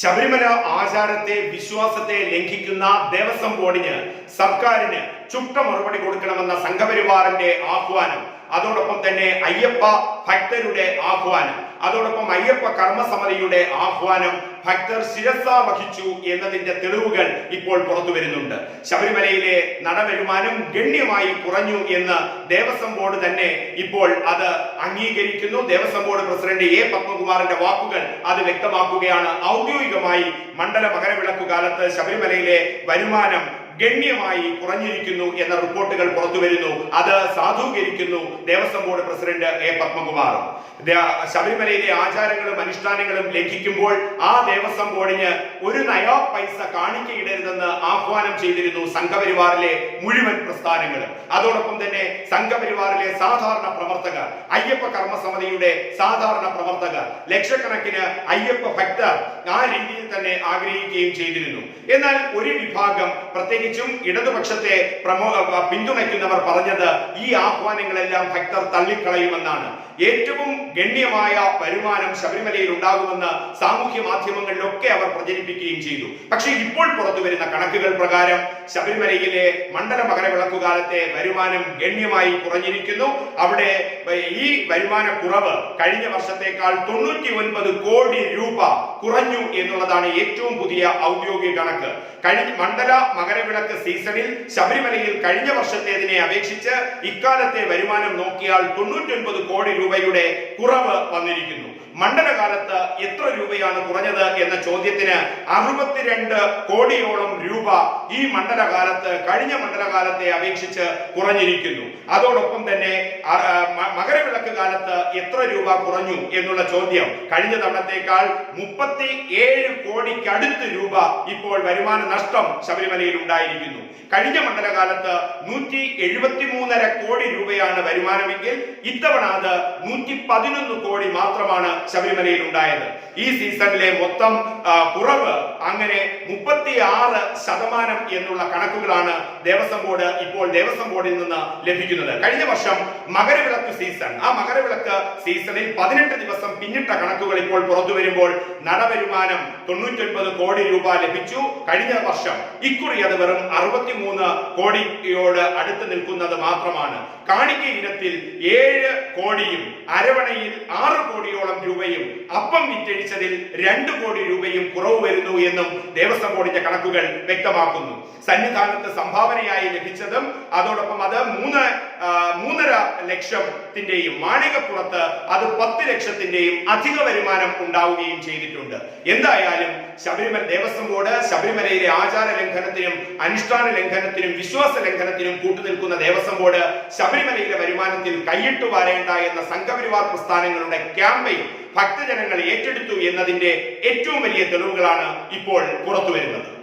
ശബരിമല ആചാരത്തെ വിശ്വാസത്തെ ലംഘിക്കുന്ന ദേവസ്വം ബോർഡിന് സർക്കാരിന് ചുട്ട മറുപടി കൊടുക്കണമെന്ന സംഘപരിവാറിന്റെ ആഹ്വാനം. അതോടൊപ്പം തന്നെ അയ്യപ്പ ഭക്തരുടെ ആഹ്വാനം അതോടൊപ്പം അയ്യപ്പ കർമ്മസമിതിയുടെ ആഹ്വാനം ഭക്തർ ശിരസ വഹിച്ചു എന്നതിന്റെ തെളിവുകൾ ഇപ്പോൾ പുറത്തു വരുന്നുണ്ട്. ശബരിമലയിലെ നടവരുമാനം ഗണ്യമായി കുറഞ്ഞു എന്ന് ദേവസ്വം ബോർഡ് തന്നെ ഇപ്പോൾ അത് അംഗീകരിക്കുന്നു. ദേവസ്വം ബോർഡ് പ്രസിഡന്റ് എ പത്മകുമാറിന്റെ വാക്കുകൾ അത് വ്യക്തമാക്കുകയാണ്. ഔദ്യോഗികമായി മണ്ഡല മകരവിളക്കു കാലത്ത് ശബരിമലയിലെ വരുമാനം ഗണ്യമായി കുറഞ്ഞിരിക്കുന്നു എന്ന റിപ്പോർട്ടുകൾ പുറത്തു വരുന്നു. അത് സാധൂകരിക്കുന്നു Devaswom board president A Padmakumar. ശബരിമലയിലെ ആചാരങ്ങളും അനുഷ്ഠാനങ്ങളും ലംഘിക്കുമ്പോൾ ആ ദേവസ്വം ബോർഡിന് ഒരു നയോ പൈസ കാണിക്കയിടരുതെന്ന് ആഹ്വാനം ചെയ്തിരുന്നു സംഘപരിവാറിലെ മുഴുവൻ പ്രസ്ഥാനങ്ങളും. അതോടൊപ്പം തന്നെ സംഘപരിവാറിലെ സാധാരണ പ്രവർത്തകർ അയ്യപ്പ കർമ്മസമിതിയുടെ സാധാരണ പ്രവർത്തകർ ലക്ഷക്കണക്കിന് അയ്യപ്പ ഭക്തർ ആ രീതിയിൽ തന്നെ ആഗ്രഹിക്കുകയും ചെയ്തിരുന്നു. എന്നാൽ ഒരു വിഭാഗം പ്രത്യേകിച്ചും ഇടതുപക്ഷത്തെ പ്രമോ പിന്തുണയ്ക്കുന്നവർ പറഞ്ഞത് ഈ ആഹ്വാനങ്ങളെല്ലാം ഭക്തർ തള്ളിക്കളയുമെന്നാണ്. ഏറ്റവും ഗണ്യമായ വരുമാനം ശബരിമലയിൽ ഉണ്ടാകുമെന്ന് സാമൂഹ്യ മാധ്യമങ്ങളിലൊക്കെ അവർ പ്രചരിപ്പിക്കുകയും ചെയ്തു. പക്ഷേ ഇപ്പോൾ പുറത്തു വരുന്ന കണക്കുകൾ പ്രകാരം ശബരിമലയിലെ മണ്ഡല മകരവിളക്കു കാലത്തെ വരുമാനം ഗണ്യമായി കുറഞ്ഞിരിക്കുന്നു. അവിടെ ഈ വരുമാന കുറവ് കഴിഞ്ഞ വർഷത്തേക്കാൾ തൊണ്ണൂറ്റി ഒൻപത് കോടി രൂപ കുറഞ്ഞു എന്നുള്ളതാണ് ഏറ്റവും പുതിയ ഔദ്യോഗിക കണക്ക്. കഴിഞ്ഞ മണ്ഡല മകരവിളക്ക് സീസണിൽ ശബരിമലയിൽ കഴിഞ്ഞ വർഷത്തേതിനെ അപേക്ഷിച്ച് ഇക്കാലത്തെ വരുമാനം നോക്കിയാൽ തൊണ്ണൂറ്റൊൻപത് കോടി രൂപയുടെ കുറവ് വന്നിരിക്കുന്നു. മണ്ഡലകാലത്ത് എത്ര രൂപയാണ് കുറഞ്ഞത് എന്ന ചോദ്യത്തിന് അറുപത്തിരണ്ട് കോടിയോളം രൂപ ഈ മണ്ഡലകാലത്ത് കഴിഞ്ഞ മണ്ഡലകാലത്തെ അപേക്ഷിച്ച് കുറഞ്ഞിരിക്കുന്നു. അതോടൊപ്പം തന്നെ മകരവിളക്ക് കാലത്ത് എത്ര രൂപ കുറഞ്ഞു എന്നുള്ള ചോദ്യം കഴിഞ്ഞ തവണത്തേക്കാൾ മുപ്പത്തി ഏഴ് കോടിക്കടുത്ത് രൂപ ഇപ്പോൾ വരുമാന നഷ്ടം ശബരിമലയിൽ ഉണ്ടായിരിക്കുന്നു. കഴിഞ്ഞ മണ്ഡലകാലത്ത് നൂറ്റി എഴുപത്തി മൂന്നര കോടി രൂപയാണ് വരുമാനമെങ്കിൽ ഇത്തവണ അത് നൂറ്റി പതിനൊന്ന് കോടി മാത്രമാണ് ശബരിമലയിൽ ഉണ്ടായത്. ഈ സീസണിലെ മൊത്തം കുറവ് അങ്ങനെ മുപ്പത്തി ആറ് ശതമാനം എന്നുള്ള കണക്കുകളാണ് ദേവസ്വം ബോർഡ് ഇപ്പോൾ ദേവസ്വം ബോർഡിൽ നിന്ന് ലഭിക്കുന്നത്. കഴിഞ്ഞ വർഷം മകരവിളക്ക് സീസൺ. ആ മകരവിളക്ക് സീസണിൽ പതിനെട്ട് ദിവസം പിന്നിട്ട കണക്കുകൾ ഇപ്പോൾ പുറത്തു വരുമ്പോൾ നടവരുമാനം തൊണ്ണൂറ്റൊൻപത് കോടി രൂപ ലഭിച്ചു കഴിഞ്ഞ വർഷം. ഇക്കുറി അത് വെറും അറുപത്തിമൂന്ന് കോടിയോട് അടുത്ത് നിൽക്കുന്നത് മാത്രമാണ്. കാണിക്ക ഇനത്തിൽ ഏഴ് കോടിയും അരവണയിൽ ആറ് കോടിയോളം രൂപയും അപ്പം വിറ്റഴിച്ചതിൽ രണ്ട് കോടി രൂപയും കുറവ് വരുന്നു എന്നും ദേവസ്വം ബോർഡിന്റെ കണക്കുകൾ വ്യക്തമാക്കുന്നു. സന്നിധാനത്ത് സംഭാവനയായി ലഭിച്ചതും അതോടൊപ്പം അത് മൂന്ന് ലക്ഷത്തിന്റെയും മാളികപ്പുറത്ത് അത് പത്ത് ലക്ഷത്തിന്റെയും അധിക വരുമാനം ഉണ്ടാവുകയും ചെയ്തിട്ടുണ്ട്. എന്തായാലും ശബരിമല ദേവസ്വം ബോർഡ് ശബരിമലയിലെ ആചാര ലംഘനത്തിനും അനുഷ്ഠാന ലംഘനത്തിനും വിശ്വാസ ലംഘനത്തിനും കൂട്ടുനിൽക്കുന്ന ദേവസ്വം ബോർഡ് ശബരിമലയിലെ വരുമാനത്തിൽ കൈയിട്ടു വാരേണ്ട എന്ന സംഘപരിവാർ പ്രസ്ഥാനങ്ങളുടെ ക്യാമ്പയിൻ ഭക്തജനങ്ങൾ ഏറ്റെടുത്തു എന്നതിന്റെ ഏറ്റവും വലിയ തെളിവുകളാണ് ഇപ്പോൾ പുറത്തു വരുന്നത്